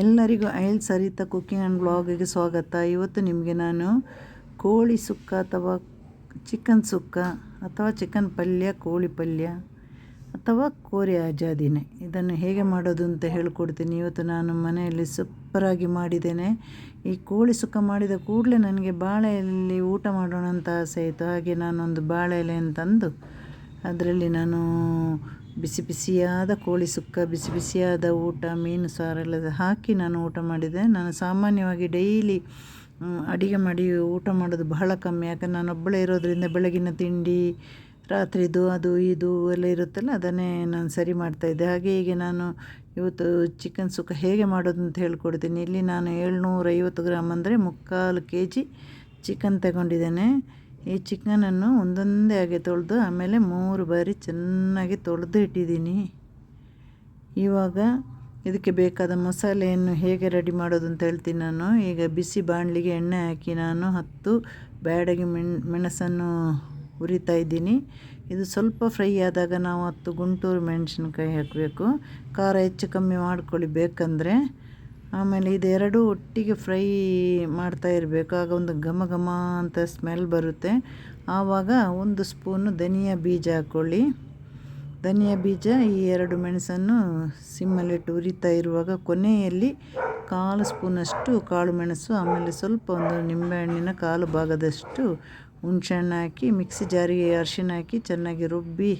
ಎಲ್ಲರಿಗೂ ಐಲ್ Sarita cooking and ಬ್ಲಾಗಿಗೆ ಸ್ವಾಗತ. ಇವತ್ತು ನಿಮಗೆ ನಾನು ಕೋಳಿ ಸುಕ್ಕ ಅಥವಾ ಚಿಕನ್ ಸುಕ್ಕ ಅಥವಾ ಚಿಕನ್ ಪಲ್ಯ, ಕೋಳಿ ಪಲ್ಯ ಅಥವಾ ಕೋರಿ ಆಜಾದಿನೇ. ಇದನ್ನು ಹೇಗೆ ಮಾಡೋದು ಅಂತ ಹೇಳ್ಕೊಡ್ತೀನಿ. ಇವತ್ತು ನಾನು ಮನೆಯಲ್ಲಿ ಸೂಪರಾಗಿ ಮಾಡಿದ್ದೇನೆ. ಈ ಕೋಳಿ ಸುಕ್ಕ ಮಾಡಿದ ಕೂಡಲೇ ನನಗೆ ಬಾಳೆ ಊಟ ಮಾಡೋಣ ಅಂತ ಆಸೆ ಆಯಿತು. ಹಾಗೆ ನಾನೊಂದು ಬಾಳೆ ಎಲೆ ತಂದು, ಅದರಲ್ಲಿ ನಾನು ಬಿಸಿ ಬಿಸಿಯಾದ ಕೋಳಿ ಸುಕ್ಕ, ಬಿಸಿ ಬಿಸಿಯಾದ ಊಟ, ಮೀನು ಸಾರೆಲ್ಲ ಹಾಕಿ ನಾನು ಊಟ ಮಾಡಿದೆ. ನಾನು ಸಾಮಾನ್ಯವಾಗಿ ಡೈಲಿ ಅಡುಗೆ ಮಾಡಿ ಊಟ ಮಾಡೋದು ಬಹಳ ಕಮ್ಮಿ. ಯಾಕಂದ್ರೆ ನಾನು ಒಬ್ಬಳೇ ಇರೋದರಿಂದ ಬೆಳಗಿನ ತಿಂಡಿ, ರಾತ್ರಿದು ಅದು ಇದು ಎಲ್ಲ ಇರುತ್ತಲ್ಲ, ಅದನ್ನೇ ನಾನು ಸರಿ ಮಾಡ್ತಾಯಿದ್ದೆ ಹಾಗೆ ಹೀಗೆ ನಾನು ಇವತ್ತು ಚಿಕನ್ ಸುಕ್ಕ ಹೇಗೆ ಮಾಡೋದು ಅಂತ ಹೇಳ್ಕೊಡ್ತೀನಿ. ಇಲ್ಲಿ ನಾನು ಏಳ್ನೂರೈವತ್ತು ಗ್ರಾಮ್ ಅಂದರೆ ಮುಕ್ಕಾಲು ಕೆ ಜಿ ಚಿಕನ್ ತಗೊಂಡಿದ್ದೇನೆ. ಈ ಚಿಕನನ್ನು ಒಂದೊಂದೇ ಆಗಿ ತೊಳೆದು ಆಮೇಲೆ ಮೂರು ಬಾರಿ ಚೆನ್ನಾಗಿ ತೊಳೆದು ಇಟ್ಟಿದ್ದೀನಿ. ಇವಾಗ ಇದಕ್ಕೆ ಬೇಕಾದ ಮಸಾಲೆಯನ್ನು ಹೇಗೆ ರೆಡಿ ಮಾಡೋದು ಅಂತ ಹೇಳ್ತೀನಿ ನಾನು. ಈಗ ಬಿಸಿ ಬಾಣಲಿಗೆ ಎಣ್ಣೆ ಹಾಕಿ ನಾನು ಹತ್ತು ಬ್ಯಾಡಗಿ ಮೆಣ್, ಮೆಣಸನ್ನು ಹುರಿತಾ ಇದ್ದೀನಿ. ಇದು ಸ್ವಲ್ಪ ಫ್ರೈ ಆದಾಗ ನಾವು ಹತ್ತು ಗುಂಟೂರು ಮೆಣಸಿನ್ಕಾಯಿ ಹಾಕಬೇಕು. ಖಾರ ಹೆಚ್ಚು ಕಮ್ಮಿ ಮಾಡ್ಕೊಳ್ಳಿ ಬೇಕಂದರೆ. ಆಮೇಲೆ ಇದೆರಡು ಒಟ್ಟಿಗೆ ಫ್ರೈ ಮಾಡ್ತಾ ಇರಬೇಕು. ಆಗ ಒಂದು ಘಮ ಘಮ ಅಂತ ಸ್ಮೆಲ್ ಬರುತ್ತೆ. ಆವಾಗ ಒಂದು ಸ್ಪೂನು ಧನಿಯಾ ಬೀಜ ಹಾಕ್ಕೊಳ್ಳಿ ಧನಿಯಾ ಬೀಜ ಈ ಎರಡು ಮೆಣಸನ್ನು ಸಿಮ್ಮಲ್ಲಿಟ್ಟು ಉರಿತಾ ಇರುವಾಗ ಕೊನೆಯಲ್ಲಿ ಕಾಲು ಸ್ಪೂನಷ್ಟು ಕಾಳು ಮೆಣಸು, ಆಮೇಲೆ ಸ್ವಲ್ಪ ಒಂದು ನಿಂಬೆಹಣ್ಣಿನ ಕಾಲು ಭಾಗದಷ್ಟು ಹುಣಸೆಹಣ್ಣು ಹಾಕಿ, ಮಿಕ್ಸಿ ಜಾರಿಗೆ ಅರಿಶಿನ ಹಾಕಿ ಚೆನ್ನಾಗಿ ರುಬ್ಬಿ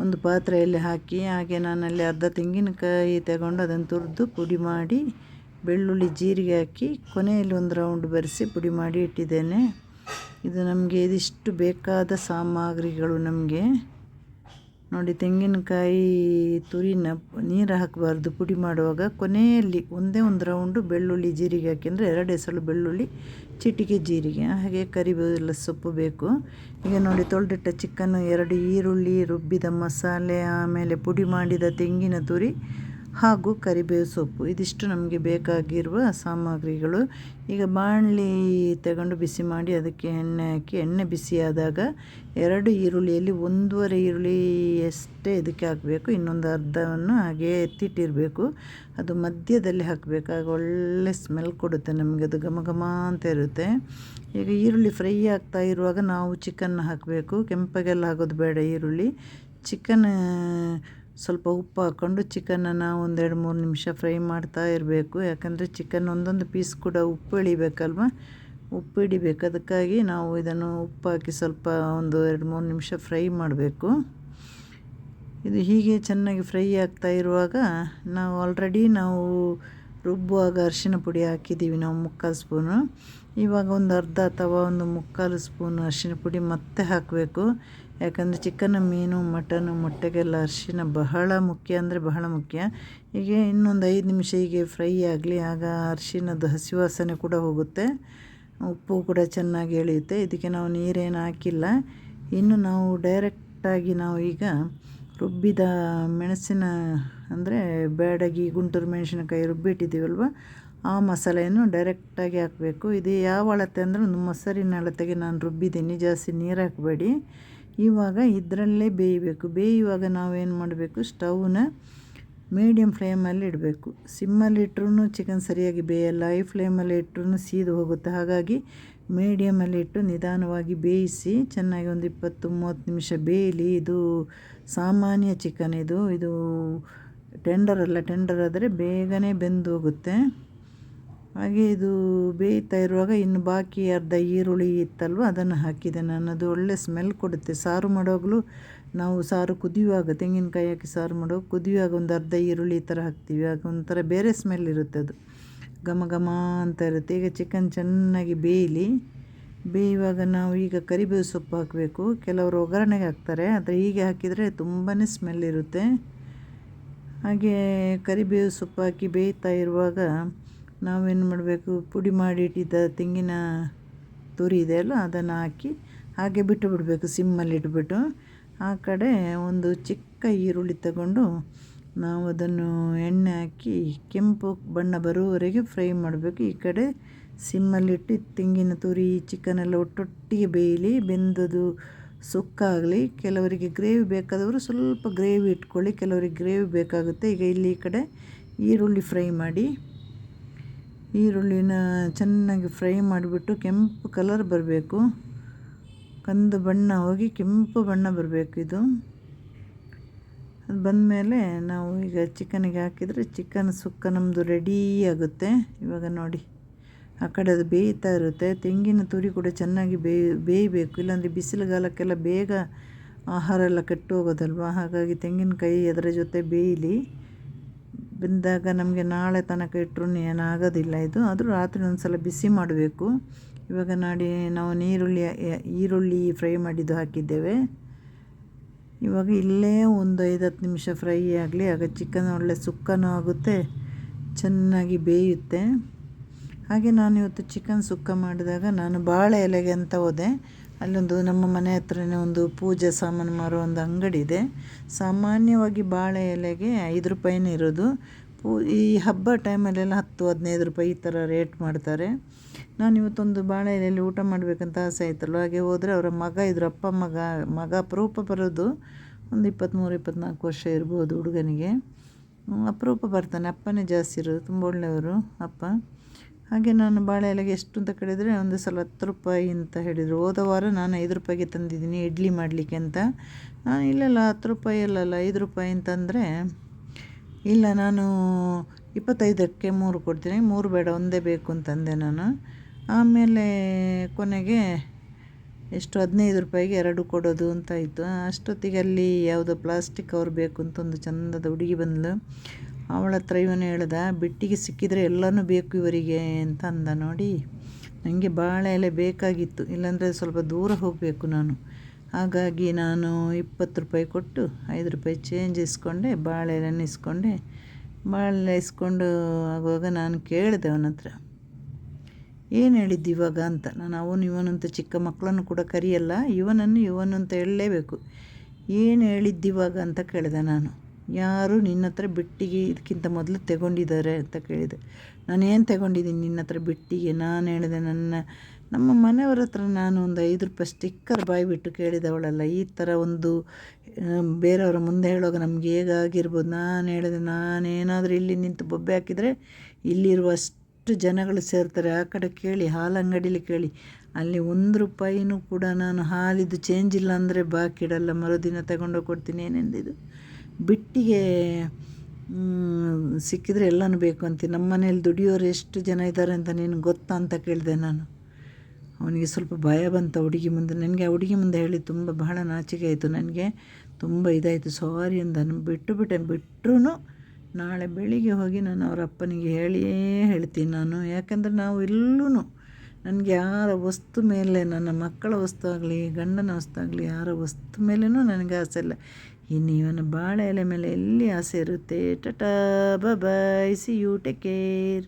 ಒಂದು ಪಾತ್ರೆಯಲ್ಲಿ ಹಾಕಿ, ಹಾಗೆ ನಾನಲ್ಲಿ ಅರ್ಧ ತೆಂಗಿನಕಾಯಿ ತಗೊಂಡು ಅದನ್ನು ತುರಿದು ಪುಡಿ ಮಾಡಿ, ಬೆಳ್ಳುಳ್ಳಿ ಜೀರಿಗೆ ಹಾಕಿ, ಕೊನೆಯಲ್ಲಿ ಒಂದು ರೌಂಡ್ ಬೆರೆಸಿ ಪುಡಿ ಮಾಡಿ ಇಟ್ಟಿದ್ದೇನೆ. ಇದು ನಮಗೆ ಇದಿಷ್ಟು ಬೇಕಾದ ಸಾಮಗ್ರಿಗಳು ನಮಗೆ. ನೋಡಿ, ತೆಂಗಿನಕಾಯಿ ತುರಿನ ನೀರು ಹಾಕಬಾರ್ದು. ಪುಡಿ ಮಾಡುವಾಗ ಕೊನೆಯಲ್ಲಿ ಒಂದೇ ಒಂದು ರೌಂಡು ಬೆಳ್ಳುಳ್ಳಿ ಜೀರಿಗೆ ಹಾಕಿದರೆ ಎರಡು ಎಸಳು ಬೆಳ್ಳುಳ್ಳಿ, ಚಿಟಿಕೆ ಜೀರಿಗೆ ಹಾಗೆ ಕರಿಬೇವು ಸೊಪ್ಪು ಬೇಕು. ಈಗ ನೋಡಿ, ತೊಳೆದಿಟ್ಟ ಚಿಕನ್ನು ಎರಡು ಈರುಳ್ಳಿ, ರುಬ್ಬಿದ ಮಸಾಲೆ, ಆಮೇಲೆ ಪುಡಿ ಮಾಡಿದ ತೆಂಗಿನ ತುರಿ ಹಾಗೂ ಕರಿಬೇವು ಸೊಪ್ಪು. ಇದಿಷ್ಟು ನಮಗೆ ಬೇಕಾಗಿರುವ ಸಾಮಗ್ರಿಗಳು. ಈಗ ಬಾಣಲಿ ತಗೊಂಡು ಬಿಸಿ ಮಾಡಿ ಅದಕ್ಕೆ ಎಣ್ಣೆ ಹಾಕಿ, ಎಣ್ಣೆ ಬಿಸಿಯಾದಾಗ ಎರಡು ಈರುಳ್ಳಿಯಲ್ಲಿ ಒಂದೂವರೆ ಈರುಳ್ಳಿ ಅಷ್ಟೇ ಇದಕ್ಕೆ ಹಾಕಬೇಕು. ಇನ್ನೊಂದು ಅರ್ಧವನ್ನು ಹಾಗೆ ಎತ್ತಿಟ್ಟಿರಬೇಕು. ಅದು ಮಧ್ಯದಲ್ಲಿ ಹಾಕಬೇಕಾಗ ಒಳ್ಳೆ ಸ್ಮೆಲ್ ಕೊಡುತ್ತೆ ನಮಗೆ. ಅದು ಘಮ ಘಮ ಅಂತ ಇರುತ್ತೆ. ಈಗ ಈರುಳ್ಳಿ ಫ್ರೈ ಆಗ್ತಾ ಇರುವಾಗ ನಾವು ಚಿಕನ್ ಹಾಕಬೇಕು. ಕೆಂಪಗೆಲ್ಲ ಹಾಕೋದು ಬೇಡ ಈರುಳ್ಳಿ. ಚಿಕನ್ ಸ್ವಲ್ಪ ಉಪ್ಪು ಹಾಕ್ಕೊಂಡು ಚಿಕನನ್ನು ಒಂದೆರಡು ಮೂರು ನಿಮಿಷ ಫ್ರೈ ಮಾಡ್ತಾ ಇರಬೇಕು. ಯಾಕಂದರೆ ಚಿಕನ್ ಒಂದೊಂದು ಪೀಸ್ ಕೂಡ ಉಪ್ಪು ಇಳಿಬೇಕಲ್ವ ಉಪ್ಪು ಹಿಡಿಬೇಕು. ಅದಕ್ಕಾಗಿ ನಾವು ಇದನ್ನು ಉಪ್ಪು ಹಾಕಿ ಸ್ವಲ್ಪ ಒಂದು ಎರಡು ಮೂರು ನಿಮಿಷ ಫ್ರೈ ಮಾಡಬೇಕು. ಇದು ಹೀಗೆ ಚೆನ್ನಾಗಿ ಫ್ರೈ ಆಗ್ತಾ ಇರುವಾಗ ನಾವು ಆಲ್ರೆಡಿ ನಾವು ರುಬ್ಬುವಾಗ ಅರಿಶಿನ ಪುಡಿ ಹಾಕಿದ್ದೀವಿ, ನಾವು ಮುಕ್ಕಾಲು ಸ್ಪೂನು. ಇವಾಗ ಒಂದು ಅರ್ಧ ಅಥವಾ ಒಂದು ಮುಕ್ಕಾಲು ಸ್ಪೂನ್ ಅರಿಶಿನ ಪುಡಿ ಮತ್ತೆ ಹಾಕಬೇಕು. ಯಾಕಂದರೆ ಚಿಕನ್, ಮೀನು, ಮಟನು, ಮೊಟ್ಟೆಗೆಲ್ಲ ಅರಿಶಿನ ಬಹಳ ಮುಖ್ಯ ಅಂದರೆ ಬಹಳ ಮುಖ್ಯ. ಹೀಗೆ ಇನ್ನೊಂದು ಐದು ನಿಮಿಷ ಹೀಗೆ ಫ್ರೈ ಆಗಲಿ, ಆಗ ಅರಿಶಿನದ ಹಸಿ ವಾಸನೆ ಕೂಡ ಹೋಗುತ್ತೆ. ಉಪ್ಪು ಕೂಡ ಚೆನ್ನಾಗಿ ಎಳೆಯುತ್ತೆ. ಇದಕ್ಕೆ ನಾವು ನೀರೇನು ಹಾಕಿಲ್ಲ. ಇನ್ನು ನಾವು ಡೈರೆಕ್ಟಾಗಿ ನಾವು ಈಗ ರುಬ್ಬಿದ ಮೆಣಸಿನ ಅಂದರೆ ಬೇಡಗಿ ಗುಂಟೂರು ಮೆಣಸಿನಕಾಯಿ ರುಬ್ಬಿಟ್ಟಿದ್ದೀವಲ್ವ? ಆ ಮಸಾಲೆಯನ್ನು ಡೈರೆಕ್ಟಾಗಿ ಹಾಕಬೇಕು. ಇದು ಯಾವ ಅಳತೆ ಅಂದರೆ ಒಂದು ಮೊಸರಿನ ಅಳತೆಗೆ ನಾನು ರುಬ್ಬಿದ್ದೀನಿ. ಜಾಸ್ತಿ ನೀರು ಹಾಕಬೇಡಿ. ಇವಾಗ ಇದರಲ್ಲೇ ಬೇಯಬೇಕು. ಬೇಯುವಾಗ ನಾವೇನು ಮಾಡಬೇಕು? ಸ್ಟವ್ನ ಮೀಡಿಯಮ್ ಫ್ಲೇಮಲ್ಲಿ ಇಡಬೇಕು. ಸಿಮ್ಮಲ್ಲಿ ಇಟ್ಟರು ಚಿಕನ್ ಸರಿಯಾಗಿ ಬೇಯಲ್ಲ. ಐ ಫ್ಲೇಮಲ್ಲಿ ಇಟ್ಟರೂ ಸೀದು ಹೋಗುತ್ತೆ. ಹಾಗಾಗಿ ಮೀಡಿಯಮಲ್ಲಿ ಇಟ್ಟು ನಿಧಾನವಾಗಿ ಬೇಯಿಸಿ ಚೆನ್ನಾಗಿ ಒಂದು ಇಪ್ಪತ್ತು ಮೂವತ್ತು ನಿಮಿಷ ಬೇಯಲಿ. ಇದು ಸಾಮಾನ್ಯ ಚಿಕನ್ ಇದು. ಇದು ಟೆಂಡರ್ ಅಲ್ಲ. ಟೆಂಡರ್ ಆದರೆ ಬೇಗನೆ ಬೆಂದು ಹೋಗುತ್ತೆ ಹಾಗೆ ಇದು ಬೇಯ್ತಾ ಇರುವಾಗ ಇನ್ನು ಬಾಕಿ ಅರ್ಧ ಈರುಳ್ಳಿ ಇತ್ತಲ್ವ? ಅದನ್ನು ಹಾಕಿದೆ ನಾನು. ಅದು ಒಳ್ಳೆ ಸ್ಮೆಲ್ ಕೊಡುತ್ತೆ. ಸಾರು ಮಾಡುವಾಗಲೂ ನಾವು ಸಾರು ಕುದಿಯುವಾಗ, ತೆಂಗಿನಕಾಯಿ ಹಾಕಿ ಸಾರು ಮಾಡುವಾಗ ಕುದಿಯುವಾಗ ಒಂದು ಅರ್ಧ ಈರುಳ್ಳಿ ಈ ಥರ ಹಾಕ್ತೀವಿ. ಆಗ ಒಂಥರ ಬೇರೆ ಸ್ಮೆಲ್ ಇರುತ್ತೆ ಅದು. ಘಮ ಘಮ ಅಂತ ಇರುತ್ತೆ. ಈಗ ಚಿಕನ್ ಚೆನ್ನಾಗಿ ಬೇಯಲಿ. ಬೇಯುವಾಗ ನಾವು ಈಗ ಕರಿಬೇವು ಸೊಪ್ಪು ಹಾಕಬೇಕು. ಕೆಲವರು ಒಗ್ಗರಣೆಗೆ ಹಾಕ್ತಾರೆ. ಆದರೆ ಹೀಗೆ ಹಾಕಿದರೆ ತುಂಬಾ ಸ್ಮೆಲ್ ಇರುತ್ತೆ. ಹಾಗೆ ಕರಿಬೇವು ಸೊಪ್ಪು ಹಾಕಿ ಬೇಯ್ತಾ ಇರುವಾಗ ನಾವೇನು ಮಾಡಬೇಕು? ಪುಡಿ ಮಾಡಿ ಇಟ್ಟಿದ್ದ ತೆಂಗಿನ ತುರಿ ಇದೆಯಲ್ಲ ಅದನ್ನು ಹಾಕಿ ಹಾಗೆ ಬಿಟ್ಟು ಬಿಡಬೇಕು ಸಿಮ್ಮಲ್ಲಿ ಇಟ್ಬಿಟ್ಟು. ಆ ಕಡೆ ಒಂದು ಚಿಕ್ಕ ಈರುಳ್ಳಿ ತಗೊಂಡು ನಾವು ಅದನ್ನು ಎಣ್ಣೆ ಹಾಕಿ ಕೆಂಪು ಬಣ್ಣ ಬರುವವರೆಗೆ ಫ್ರೈ ಮಾಡಬೇಕು. ಈ ಕಡೆ ಸಿಮ್ಮಲ್ಲಿಟ್ಟು ತೆಂಗಿನ ತುರಿ ಚಿಕನೆಲ್ಲ ಒಟ್ಟೊಟ್ಟಿಗೆ ಬೇಯಲಿ ಬೆಂದದು ಸುಕ್ಕಾಗಲಿ. ಕೆಲವರಿಗೆ ಗ್ರೇವಿ ಬೇಕಾದವರು ಸ್ವಲ್ಪ ಗ್ರೇವಿ ಇಟ್ಕೊಳ್ಳಿ, ಕೆಲವರಿಗೆ ಗ್ರೇವಿ ಬೇಕಾಗುತ್ತೆ. ಈಗ ಇಲ್ಲಿ ಈ ಕಡೆ ಈರುಳ್ಳಿ ಫ್ರೈ ಮಾಡಿ ಈರುಳ್ಳಿನ ಚೆನ್ನಾಗಿ ಫ್ರೈ ಮಾಡಿಬಿಟ್ಟು ಕೆಂಪು ಕಲರ್ ಬರಬೇಕು. ಕಂದು ಬಣ್ಣ ಹೋಗಿ ಕೆಂಪು ಬಣ್ಣ ಬರಬೇಕು ಇದು. ಅದು ಬಂದಮೇಲೆ ನಾವು ಈಗ ಚಿಕನಿಗೆ ಹಾಕಿದರೆ ಚಿಕನ್ ಸುಕ್ಕ ನಮ್ಮದು ರೆಡಿ ಆಗುತ್ತೆ. ಇವಾಗ ನೋಡಿ, ಆ ಕಡೆ ಅದು ಬೇಯ್ತಾ ಇರುತ್ತೆ. ತೆಂಗಿನ ತುರಿ ಕೂಡ ಚೆನ್ನಾಗಿ ಬೇಯ್ ಬೇಯಬೇಕು. ಇಲ್ಲಾಂದರೆ ಬಿಸಿಲುಗಾಲಕ್ಕೆಲ್ಲ ಬೇಗ ಆಹಾರ ಎಲ್ಲ ಕೆಟ್ಟು ಹೋಗೋದಲ್ವ? ಹಾಗಾಗಿ ತೆಂಗಿನಕಾಯಿ ಅದರ ಜೊತೆ ಬೇಯಲಿ. ಬೆಂದಾಗ ನಮಗೆ ನಾಳೆ ತನಕ ಇಟ್ಟರು ಏನಾಗೋದಿಲ್ಲ ಇದು. ಆದರೂ ರಾತ್ರಿ ಒಂದು ಸಲ ಬಿಸಿ ಮಾಡಬೇಕು. ಇವಾಗ ನಾಡಿ ನಾವು ನೀರುಳ್ಳಿ, ಈರುಳ್ಳಿ ಫ್ರೈ ಮಾಡಿದ್ದು ಹಾಕಿದ್ದೇವೆ. ಇವಾಗ ಇಲ್ಲೇ ಒಂದು ಐದು ಹತ್ತು ನಿಮಿಷ ಫ್ರೈ ಆಗಲಿ, ಆಗ ಚಿಕನ್ ಒಳ್ಳೆ ಸುಕ್ಕನೂ ಆಗುತ್ತೆ, ಚೆನ್ನಾಗಿ ಬೇಯುತ್ತೆ. ಹಾಗೆ ನಾನು ಇವತ್ತು ಚಿಕನ್ ಸುಕ್ಕ ಮಾಡಿದಾಗ ನಾನು ಬಾಳೆ ಎಲೆಗೆ ಅಂತ ಹೋದೆ. ಅಲ್ಲೊಂದು ನಮ್ಮ ಮನೆ ಹತ್ರನೇ ಒಂದು ಪೂಜೆ ಸಾಮಾನು ಮಾರೋ ಒಂದು ಅಂಗಡಿ ಇದೆ. ಸಾಮಾನ್ಯವಾಗಿ ಬಾಳೆ ಎಲೆಗೆ ಐದು ರೂಪಾಯಿನೇ ಇರೋದು. ಪೂ, ಈ ಹಬ್ಬ ಟೈಮಲ್ಲೆಲ್ಲ ಹತ್ತು, ಹದಿನೈದು ರೂಪಾಯಿ ಈ ಥರ ರೇಟ್ ಮಾಡ್ತಾರೆ. ನಾನು ಇವತ್ತೊಂದು ಬಾಳೆ ಎಲೆಯಲ್ಲಿ ಊಟ ಮಾಡಬೇಕಂತ ಆಸೆ ಆಯ್ತಲ್ಲ ಹಾಗೆ ಹೋದರೆ ಅವರ ಮಗ, ಇದ್ರು ಅಪ್ಪ ಮಗ ಮಗ ಅಪರೂಪ ಬರೋದು ಒಂದು ಇಪ್ಪತ್ತ್ಮೂರು, ಇಪ್ಪತ್ತ್ನಾಲ್ಕು ವರ್ಷ ಇರ್ಬೋದು ಹುಡುಗನಿಗೆ. ಅಪರೂಪ ಬರ್ತಾನೆ. ಅಪ್ಪನೇ ಜಾಸ್ತಿ ಇರೋದು, ತುಂಬ ಒಳ್ಳೆಯವರು ಅಪ್ಪ. ಹಾಗೆ ನಾನು ಬಾಳೆ ಎಲೆಗೆ ಎಷ್ಟು ಅಂತ ಕೇಳಿದರೆ ಒಂದು ಸಲ ಹತ್ತು ರೂಪಾಯಿ ಅಂತ ಹೇಳಿದರು. ಹೋದ ವಾರ ನಾನು ಐದು ರೂಪಾಯಿಗೆ ತಂದಿದ್ದೀನಿ ಇಡ್ಲಿ ಮಾಡಲಿಕ್ಕೆ ಅಂತ. ನಾನು ಇಲ್ಲಲ್ಲ, ಹತ್ತು ರೂಪಾಯಿ ಅಲ್ಲಲ್ಲ, ಐದು ರೂಪಾಯಿ ಅಂತಂದರೆ ಇಲ್ಲ, ನಾನು ಇಪ್ಪತ್ತೈದಕ್ಕೆ ಮೂರು ಕೊಡ್ತೀನಿ. ಮೂರು ಬೇಡ, ಒಂದೇ ಬೇಕು ಅಂತಂದೆ ನಾನು. ಆಮೇಲೆ ಕೊನೆಗೆ ಎಷ್ಟು, ಹದಿನೈದು ರೂಪಾಯಿಗೆ ಎರಡು ಕೊಡೋದು ಅಂತ ಇತ್ತು ಅಷ್ಟೊತ್ತಿಗೆ ಅಲ್ಲಿ ಯಾವುದೋ ಪ್ಲಾಸ್ಟಿಕ್ ಕವರ್ ಬೇಕು ಅಂತ ಒಂದು ಚಂದದ ಹುಡುಗಿ ಬಂದಳು ಅವಳ ಹತ್ರ ಇವನು ಹೇಳ್ದ, ಬಿಟ್ಟಿಗೆ ಸಿಕ್ಕಿದರೆ ಎಲ್ಲನೂ ಬೇಕು ಇವರಿಗೆ ಅಂತ ಅಂದ ನೋಡಿ. ನನಗೆ ಬಾಳೆ ಎಲೆ ಬೇಕಾಗಿತ್ತು, ಇಲ್ಲಾಂದರೆ ಸ್ವಲ್ಪ ದೂರ ಹೋಗಬೇಕು ನಾನು. ಹಾಗಾಗಿ ನಾನು ಇಪ್ಪತ್ತು ರೂಪಾಯಿ ಕೊಟ್ಟು ಐದು ರೂಪಾಯಿ ಚೇಂಜ್ ಇಸ್ಕೊಂಡೆ, ಬಾಳೆ ಎಲೆನ ಇಸ್ಕೊಂಡೆ. ಬಾಳೆ ಇಸ್ಕೊಂಡು ಆಗುವಾಗ ನಾನು ಕೇಳಿದೆ ಅವನ ಹತ್ರ, ಏನು ಹೇಳಿದ್ದು ಇವಾಗ ಅಂತ? ನಾನು, ಅವನು ಇವನಂತ ಚಿಕ್ಕ ಮಕ್ಕಳನ್ನು ಕೂಡ ಕರಿಯಲ್ಲ, ಇವನನ್ನು ಇವನು ಅಂತ ಹೇಳಲೇಬೇಕು. ಏನು ಹೇಳಿದ್ದು ಇವಾಗ? ಅಂತ ಕೇಳಿದೆ ನಾನು. ಯಾರು ನಿನ್ನ ಹತ್ರ ಬಿಟ್ಟಿಗೆ ಇದಕ್ಕಿಂತ ಮೊದಲು ತಗೊಂಡಿದ್ದಾರೆ ಅಂತ ಕೇಳಿದೆ. ನಾನೇನು ತಗೊಂಡಿದ್ದೀನಿ ನಿನ್ನ ಹತ್ರ ಬಿಟ್ಟಿಗೆ? ನಾನು ಹೇಳಿದೆ, ನನ್ನ, ನಮ್ಮ ಮನೆಯವ್ರ ಹತ್ರ ನಾನು ಒಂದು ಐದು ರೂಪಾಯಿ ಸ್ಟಿಕ್ಕರ್ ಬಾಯಿ ಬಿಟ್ಟು ಕೇಳಿದವಳಲ್ಲ, ಈ ಥರ ಒಂದು ಬೇರೆಯವರ ಮುಂದೆ ಹೇಳುವಾಗ ನಮ್ಗೆ ಹೇಗಾಗಿರ್ಬೋದು? ನಾನು ಹೇಳಿದೆ, ನಾನೇನಾದರೂ ಇಲ್ಲಿ ನಿಂತು ಬೊಬ್ಬೆ ಹಾಕಿದರೆ ಇಲ್ಲಿರುವಷ್ಟು ಜನಗಳು ಸೇರ್ತಾರೆ. ಆ ಕಡೆ ಕೇಳಿ, ಹಾಲು ಅಂಗಡೀಲಿ ಕೇಳಿ. ಅಲ್ಲಿ ಒಂದು ರೂಪಾಯಿನೂ ಕೂಡ ನಾನು ಹಾಲಿದ್ದು ಚೇಂಜ್ ಇಲ್ಲ ಅಂದರೆ ಬಾಕಿ ಇಡಲ್ಲ ಮರುದಿನ ತಗೊಂಡೋಗಿ ಕೊಡ್ತೀನಿ ಏನೆಂದಿದ್ದು ಬಿಟ್ಟಿಗೆ ಸಿಕ್ಕಿದರೆ ಎಲ್ಲನೂ ಬೇಕು ಅಂತ. ನಮ್ಮ ಮನೇಲಿ ದುಡಿಯೋರು ಎಷ್ಟು ಜನ ಇದ್ದಾರೆ ಅಂತ ನೀನು ಗೊತ್ತಾ ಅಂತ ಕೇಳಿದೆ ನಾನು. ಅವನಿಗೆ ಸ್ವಲ್ಪ ಭಯ ಬಂತು ಹುಡುಗಿ ಮುಂದೆ. ನನಗೆ ಆ ಹುಡುಗಿ ಮುಂದೆ ಹೇಳಿ ತುಂಬ ಬಹಳ ನಾಚಿಕೆ ಆಯಿತು. ನನಗೆ ತುಂಬ ಇದಾಯಿತು. ಸಾರಿ ಅಂದ ಬಿಟ್ಟು ಬಿಟ್ಟೆ. ಬಿಟ್ಟರು ನಾಳೆ ಬೆಳಿಗ್ಗೆ ಹೋಗಿ ನಾನು ಅವರ ಅಪ್ಪನಿಗೆ ಹೇಳಿಯೇ ಹೇಳ್ತೀನಿ ನಾನು. ಯಾಕಂದರೆ ನಾವು ಎಲ್ಲೂ ನನಗೆ ಯಾರ ವಸ್ತು ಮೇಲೆ, ನನ್ನ ಮಕ್ಕಳ ವಸ್ತು ಆಗಲಿ, ಗಂಡನ ವಸ್ತು ಆಗಲಿ, ಯಾರ ವಸ್ತು ಮೇಲೂ ನನಗೆ ಆಸೆ ಇಲ್ಲ. ಇನ್ನು ಇವನ ಬಾಳೆ ಎಲೆ ಮೇಲೆ ಎಲ್ಲಿ ಆಸೆ ಇರುತ್ತೆ? Tata bye see you take care.